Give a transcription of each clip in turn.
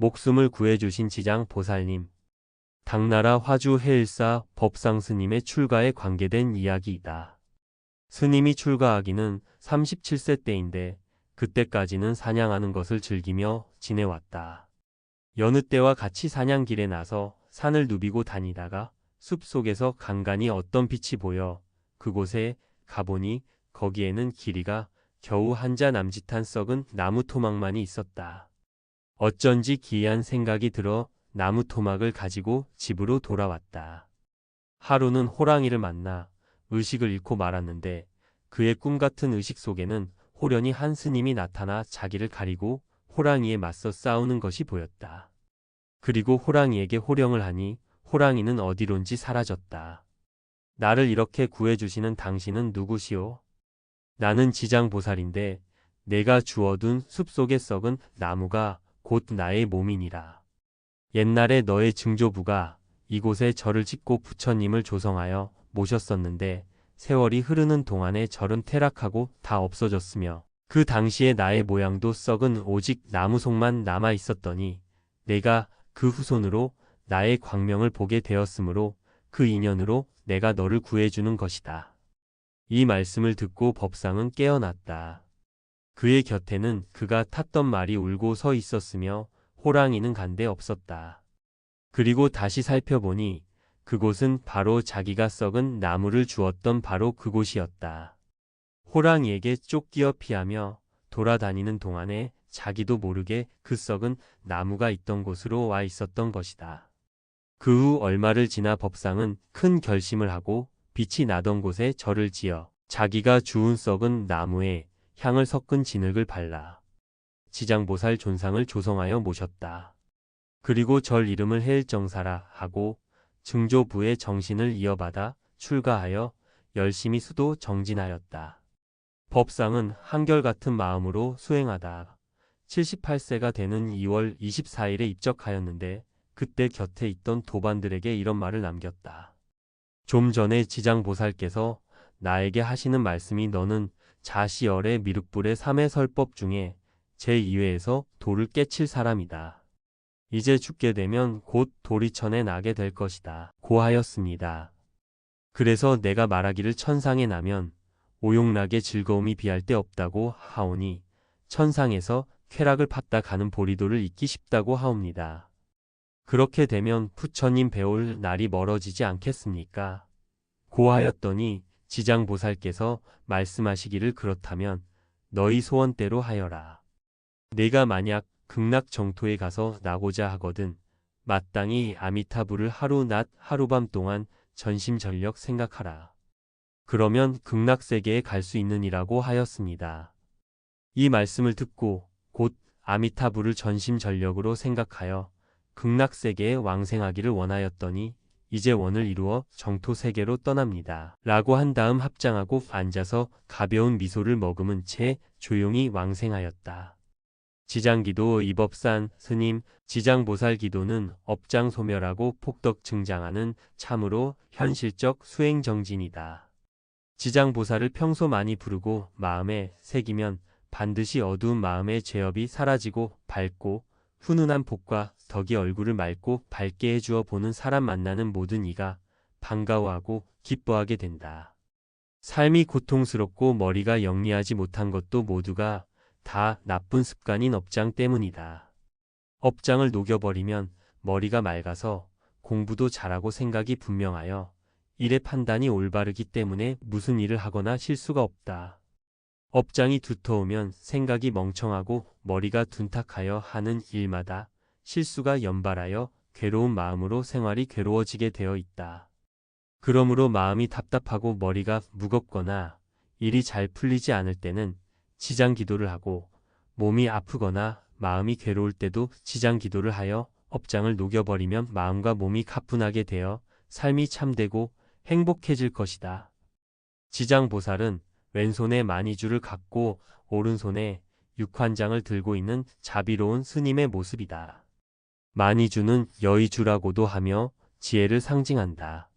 목숨을 구해주신 지장 보살님. 당나라 화주 해일사 법상 스님의 출가에 관계된 이야기이다. 스님이 출가하기는 37세 때인데 그때까지는 사냥하는 것을 즐기며 지내왔다. 여느 때와 같이 사냥길에 나서 산을 누비고 다니다가 숲 속에서 간간히 어떤 빛이 보여 그곳에 가보니 거기에는 길이가 겨우 한자 남짓한 썩은 나무 토막만이 있었다. 어쩐지 기이한 생각이 들어 나무 토막을 가지고 집으로 돌아왔다. 하루는 호랑이를 만나 의식을 잃고 말았는데 그의 꿈 같은 의식 속에는 호련히 한 스님이 나타나 자기를 가리고 호랑이에 맞서 싸우는 것이 보였다. 그리고 호랑이에게 호령을 하니 호랑이는 어디론지 사라졌다. 나를 이렇게 구해주시는 당신은 누구시오? 나는 지장보살인데 내가 주워둔 숲속에 썩은 나무가 곧 나의 몸이니라. 옛날에 너의 증조부가 이곳에 절을 짓고 부처님을 조성하여 모셨었는데 세월이 흐르는 동안에 절은 퇴락하고 다 없어졌으며 그 당시에 나의 모양도 썩은 오직 나무 속만 남아 있었더니 내가 그 후손으로 나의 광명을 보게 되었으므로 그 인연으로 내가 너를 구해주는 것이다. 이 말씀을 듣고 법상은 깨어났다. 그의 곁에는 그가 탔던 말이 울고 서 있었으며 호랑이는 간데 없었다. 그리고 다시 살펴보니 그곳은 바로 자기가 썩은 나무를 주었던 바로 그곳이었다. 호랑이에게 쫓기어 피하며 돌아다니는 동안에 자기도 모르게 그 썩은 나무가 있던 곳으로 와 있었던 것이다. 그 후 얼마를 지나 법상은 큰 결심을 하고 빛이 나던 곳에 절을 지어 자기가 주운 썩은 나무에 향을 섞은 진흙을 발라 지장보살 존상을 조성하여 모셨다. 그리고 절 이름을 해일정사라 하고 증조부의 정신을 이어받아 출가하여 열심히 수도 정진하였다. 법상은 한결같은 마음으로 수행하다 78세가 되는 2월 24일에 입적하였는데 그때 곁에 있던 도반들에게 이런 말을 남겼다. 좀 전에 지장보살께서 나에게 하시는 말씀이 너는 자시열의 미륵불의 3회 설법 중에 제2회에서 돌을 깨칠 사람이다. 이제 죽게 되면 곧 도리천에 나게 될 것이다. 고하였습니다. 그래서 내가 말하기를 천상에 나면 오용락의 즐거움이 비할 데 없다고 하오니 천상에서 쾌락을 팠다 가는 보리도를 잊기 쉽다고 하옵니다. 그렇게 되면 부처님 배울 날이 멀어지지 않겠습니까? 고하였더니 지장보살께서 말씀하시기를 그렇다면 너희 소원대로 하여라. 내가 만약 극락 정토에 가서 나고자 하거든 마땅히 아미타불을 하루 낮 하루밤 동안 전심전력 생각하라. 그러면 극락 세계에 갈 수 있느니라고 하였습니다. 이 말씀을 듣고 곧 아미타불을 전심전력으로 생각하여 극락 세계에 왕생하기를 원하였더니 이제 원을 이루어 정토 세계로 떠납니다. 라고 한 다음 합장하고 앉아서 가벼운 미소를 머금은 채 조용히 왕생하였다. 지장기도 이법산 스님 지장보살 기도는 업장 소멸하고 폭덕 증장하는 참으로 현실적 수행 정진이다. 지장보살을 평소 많이 부르고 마음에 새기면 반드시 어두운 마음의 죄업이 사라지고 밝고 훈훈한 복과 덕이 얼굴을 맑고 밝게 해주어 보는 사람 만나는 모든 이가 반가워하고 기뻐하게 된다. 삶이 고통스럽고 머리가 영리하지 못한 것도 모두가 다 나쁜 습관인 업장 때문이다. 업장을 녹여버리면 머리가 맑아서 공부도 잘하고 생각이 분명하여 일의 판단이 올바르기 때문에 무슨 일을 하거나 실수가 없다. 업장이 두터우면 생각이 멍청하고 머리가 둔탁하여 하는 일마다 실수가 연발하여 괴로운 마음으로 생활이 괴로워지게 되어 있다. 그러므로 마음이 답답하고 머리가 무겁거나 일이 잘 풀리지 않을 때는 지장 기도를 하고 몸이 아프거나 마음이 괴로울 때도 지장 기도를 하여 업장을 녹여버리면 마음과 몸이 가뿐하게 되어 삶이 참되고 행복해질 것이다. 지장보살은 왼손에 마니주를 갖고 오른손에 육환장을 들고 있는 자비로운 스님의 모습이다. 마니주는 여의주라고도 하며 지혜를 상징한다.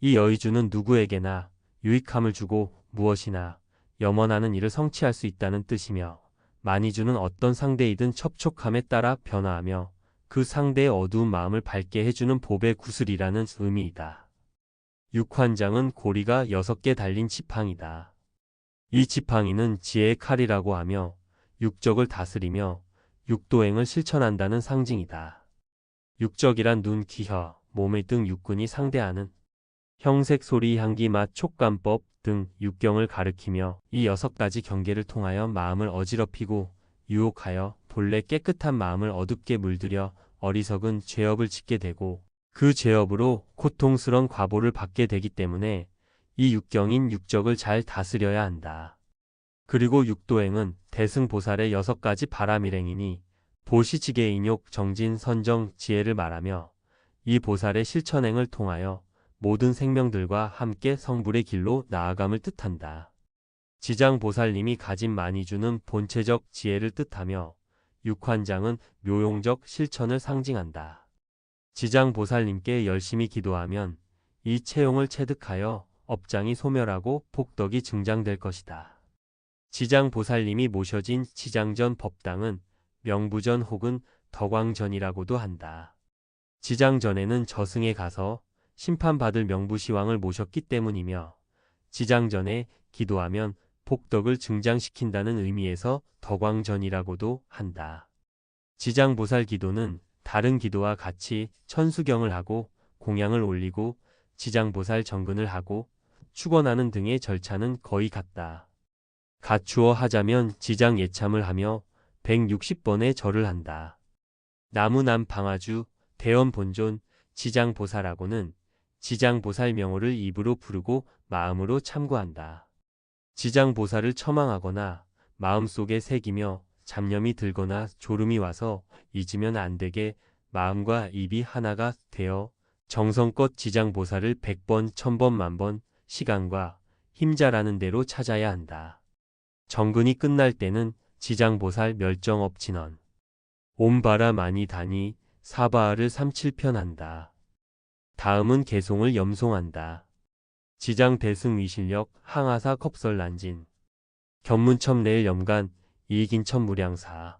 이 여의주는 누구에게나 유익함을 주고 무엇이나 염원하는 일을 성취할 수 있다는 뜻이며 마니주는 어떤 상대이든 첩촉함에 따라 변화하며 그 상대의 어두운 마음을 밝게 해주는 법의 구슬이라는 의미이다. 육환장은 고리가 6개 달린 지팡이다. 이 지팡이는 지혜의 칼이라고 하며 육적을 다스리며 육도행을 실천한다는 상징이다. 육적이란 눈, 귀, 혀, 몸의 등 육군이 상대하는 형색, 소리, 향기, 맛, 촉감법 등 육경을 가리키며 이 여섯 가지 경계를 통하여 마음을 어지럽히고 유혹하여 본래 깨끗한 마음을 어둡게 물들여 어리석은 죄업을 짓게 되고 그 죄업으로 고통스런 과보를 받게 되기 때문에 이 육경인 육적을 잘 다스려야 한다. 그리고 육도행은 대승보살의 여섯 가지 바람일행이니 보시지계 인욕, 정진, 선정, 지혜를 말하며 이 보살의 실천행을 통하여 모든 생명들과 함께 성불의 길로 나아감을 뜻한다. 지장보살님이 가진 많이 주는 본체적 지혜를 뜻하며 육환장은 묘용적 실천을 상징한다. 지장보살님께 열심히 기도하면 이 채용을 체득하여 업장이 소멸하고 복덕이 증장될 것이다. 지장 보살님이 모셔진 지장전 법당은 명부전 혹은 덕왕전이라고도 한다. 지장전에는 저승에 가서 심판받을 명부시왕을 모셨기 때문이며 지장전에 기도하면 복덕을 증장시킨다는 의미에서 덕왕전이라고도 한다. 지장보살 기도는 다른 기도와 같이 천수경을 하고 공양을 올리고 지장보살 정근을 하고 축원하는 등의 절차는 거의 같다. 갖추어 하자면 지장 예참을 하며 160번의 절을 한다. 나무남 방아주, 대원 본존, 지장보살하고는 지장보살 명호를 입으로 부르고 마음으로 참고한다. 지장보살을 처망하거나 마음속에 새기며 잡념이 들거나 졸음이 와서 잊으면 안 되게 마음과 입이 하나가 되어 정성껏 지장보살을 100번, 1000번, 만번 시간과 힘자라는 대로 찾아야 한다. 정근이 끝날 때는 지장보살 멸정업 진원. 옴바라 많이 다니 사바를 삼칠편한다. 다음은 개송을 염송한다. 지장 대승 위실력 항하사 컵설 난진. 견문첨 내일 염간 이긴천 무량사.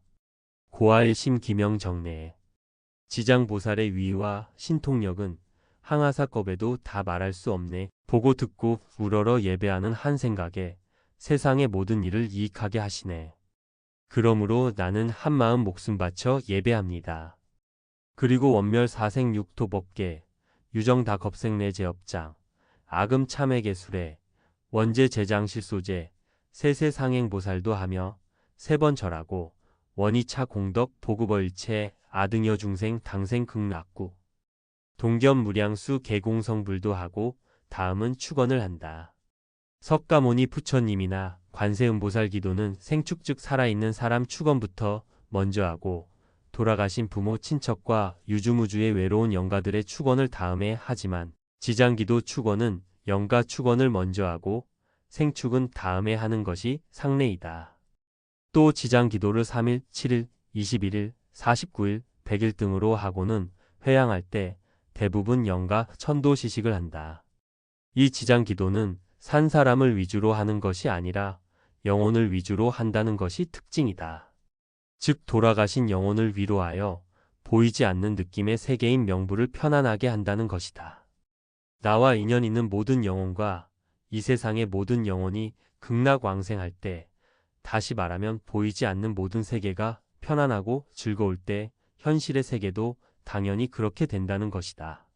고아일 심기명 정례. 지장보살의 위와 신통력은 항하사급에도 다 말할 수 없네. 보고 듣고 우러러 예배하는 한 생각에 세상의 모든 일을 이익하게 하시네. 그러므로 나는 한마음 목숨 바쳐 예배합니다. 그리고 원멸 사생 육토법계, 유정다 겁생내 제업장, 아금 참회 개술에, 원제 제장 실소제, 세세 상행 보살도 하며 세 번 절하고 원이차 공덕 보급어일체 아등여 중생 당생 극락구 동겸 무량수 개공성불도 하고 다음은 축원을 한다. 석가모니 부처님이나 관세음보살 기도는 생축 즉 살아있는 사람 축원부터 먼저 하고 돌아가신 부모 친척과 유주무주의 외로운 영가들의 축원을 다음에 하지만 지장기도 축원은 영가 축원을 먼저 하고 생축은 다음에 하는 것이 상례이다. 또 지장기도를 3일, 7일, 21일, 49일, 100일 등으로 하고는 회양할 때 대부분 영가 천도시식을 한다. 이 지장 기도는 산 사람을 위주로 하는 것이 아니라 영혼을 위주로 한다는 것이 특징이다. 즉 돌아가신 영혼을 위로하여 보이지 않는 느낌의 세계인 명부를 편안하게 한다는 것이다. 나와 인연 있는 모든 영혼과 이 세상의 모든 영혼이 극락왕생할 때 다시 말하면 보이지 않는 모든 세계가 편안하고 즐거울 때 현실의 세계도 당연히 그렇게 된다는 것이다.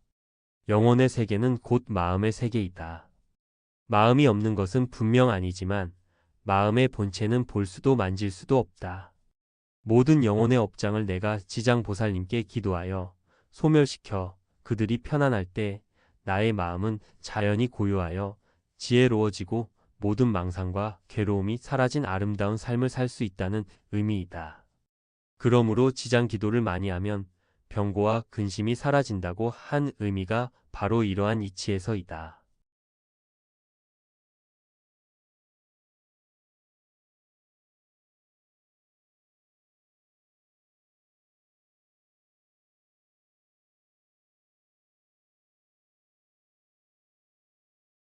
영혼의 세계는 곧 마음의 세계이다. 마음이 없는 것은 분명 아니지만 마음의 본체는 볼 수도 만질 수도 없다. 모든 영혼의 업장을 내가 지장보살님께 기도하여 소멸시켜 그들이 편안할 때 나의 마음은 자연히 고요하여 지혜로워지고 모든 망상과 괴로움이 사라진 아름다운 삶을 살 수 있다는 의미이다. 그러므로 지장 기도를 많이 하면 병고와 근심이 사라진다고 한 의미가 바로 이러한 이치에서이다.